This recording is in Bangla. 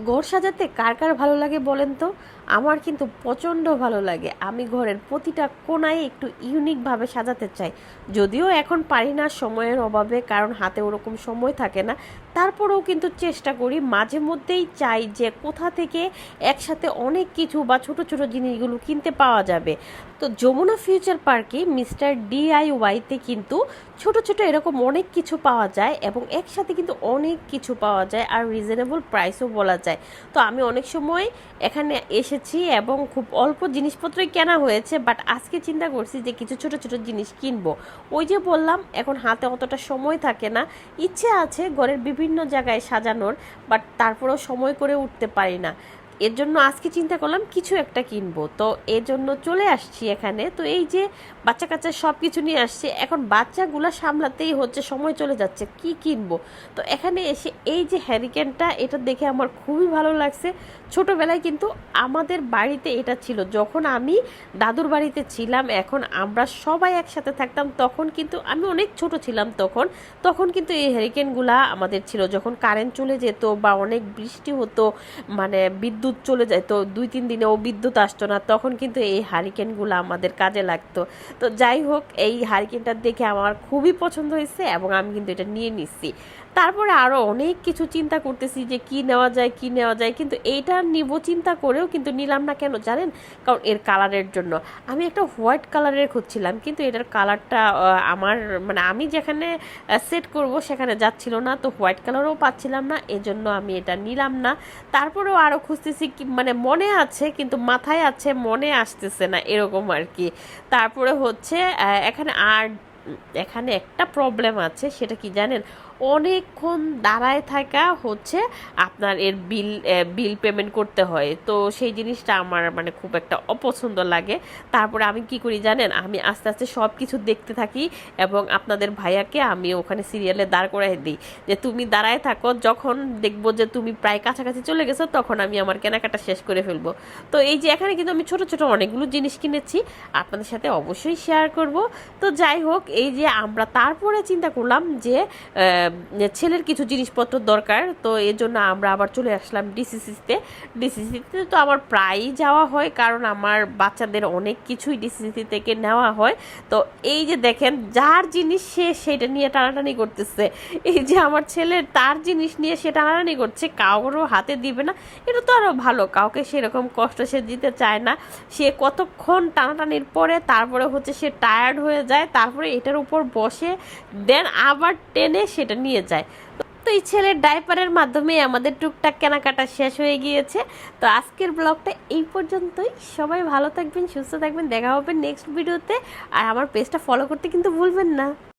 ঘর সাজাতে কার কার ভালো লাগে বলেন তো? আমার কিন্তু প্রচণ্ড ভালো লাগে। আমি ঘরের প্রতিটা কোনায় একটু ইউনিকভাবে সাজাতে চাই। যদিও এখন পারি না সময়ের অভাবে, কারণ হাতে ওরকম সময় থাকে না। তারপরেও কিন্তু চেষ্টা করি, মাঝে মধ্যেই চাই যে কোথা থেকে একসাথে অনেক কিছু বা ছোট ছোট জিনিসগুলো কিনতে পাওয়া যাবে। তো যমুনা ফিউচার পার্কে মিস্টার ডিআইওয়াইতে কিন্তু ছোট ছোট এরকম অনেক কিছু পাওয়া যায় এবং একসাথে কিন্তু অনেক কিছু পাওয়া যায় আর রিজনেবল প্রাইসও বলা যায়। তো আমি অনেক সময় এখানে এসেছি এবং খুব অল্প জিনিসপত্রই কেনা হয়েছে বাট আজকে চিন্তা করছি যে কিছু ছোট ছোট জিনিস কিনবো। ওই যে বললাম, এখন হাতে অতটা সময় থাকে না। ইচ্ছে আছে ঘরের বিভিন্ন জায়গায় সাজানোর বাট তারপরেও সময় করে উঠতে পারি না। এর জন্য আজকে চিন্তা করলাম কিছু একটা কিনবো। তো এর জন্য চলে আসছি এখানে। তো এই যে বাচ্চা কাচ্চা সব কিছু নিয়ে আসছে, এখন বাচ্চাগুলো সামলাতেই হচ্ছে, সময় চলে যাচ্ছে, কি কিনবো? তো এখানে এসে এই যে হ্যারিকেনটা এটা দেখে আমার খুবই ভালো লাগছে। ছোটোবেলায় কিন্তু আমাদের বাড়িতে এটা ছিল। যখন আমি দাদুর বাড়িতে ছিলাম, এখন আমরা সবাই একসাথে থাকতাম, তখন কিন্তু আমি অনেক ছোট ছিলাম তখন। তখন কিন্তু এই হ্যারিকেনগুলা আমাদের ছিল। যখন কারেন্ট চলে যেত বা অনেক বৃষ্টি হতো মানে বিদ্যুৎ চলে যায়, তো দুই, তিন দিনেও বিদ্যুৎ আসতো না। তখন কিন্তু এই হারিকেনগুলো আমাদের কাজে লাগতো। তো যাই হোক, এই হারিকেনটা দেখে আমার খুবই পছন্দ হয়েছে এবং আমি কিন্তু এটা নিয়ে নিচ্ছি। তারপরে আরও অনেক কিছু চিন্তা করতেছি যে কি নেওয়া যায়, কি নেওয়া যায়। কিন্তু এইটা নিব চিন্তা করেও কিন্তু নিলাম না কেন জানেন? কারণ এর কালারের জন্য। আমি একটা হোয়াইট কালারের খুঁজছিলাম, কিন্তু এটার কালারটা আমার মানে আমি যেখানে সেট করব সেখানে যাচ্ছিল না। তো হোয়াইট কালারও পাচ্ছিলাম না, এজন্য আমি এটা নিলাম না। তারপরেও আরও খুঁজতেছি কি মানে মনে আছে, কিন্তু মাথায় আছে, মনে আসতেছে না, এরকম আর কি। তারপরে হচ্ছে এখানে আর, এখানে একটা প্রবলেম আছে, সেটা কি জানেন? অনেকক্ষণ দাঁড়ায় থাকা হচ্ছে আপনার এর বিল বিল পেমেন্ট করতে হয়। তো সেই জিনিসটা আমার মানে খুব একটা অপছন্দ লাগে। তারপরে আমি কি করি জানেন? আমি আস্তে আস্তে সব কিছু দেখতে থাকি এবং আপনাদের ভাইয়াকে আমি ওখানে সিরিয়ালে দাঁড় করাই দিই। যে তুমি দাঁড়ায় থাকো, যখন দেখব যে তুমি প্রায় কাছাকাছি চলে গেছো, তখন আমি আমার কেনাকাটা শেষ করে ফেলব। তো এই যে এখানে কিন্তু আমি ছোট ছোট অনেকগুলো জিনিস কিনেছি, আপনাদের সাথে অবশ্যই শেয়ার করব। তো যাই হোক, এই যে আমরা তারপরে চিন্তা করলাম যে ছেলের কিছু জিনিসপত্র দরকার, তো এই জন্য আমরা আবার চলে আসলাম ডিসিসিতে ডিসিসিতে তো। আমার প্রায়ই যাওয়া হয়, কারণ আমার বাচ্চাদের অনেক কিছুই ডিসিসি থেকে নেওয়া হয়। তো এই যে দেখেন, যার জিনিস সে সেটা নিয়ে টানাটানি করতেছে। এই যে আমার ছেলের তার জিনিস নিয়ে সে টানাটানি করছে কাউরও হাতে দিবে না। এটা তো আরও ভালো, কাউকে সেরকম কষ্ট সে দিতে চায় না। সে কতক্ষণ টানাটানির পরে তারপরে হচ্ছে সে টায়ার্ড হয়ে যায়, তারপরে এটার উপর বসে দেন আবার টেনে সেটা নিয়ে যায়। তো এই ছেলের ডাইপারের মাধ্যমে আমাদের টুকটাক কেনাকাটা শেষ হয়ে গিয়েছে। তো আজকের ব্লগটা এই পর্যন্তই। সবাই ভালো থাকবেন, সুস্থ থাকবেন। দেখা হবে নেক্সট ভিডিওতে আর আমার পেজটা ফলো করতে কিন্তু ভুলবেন না।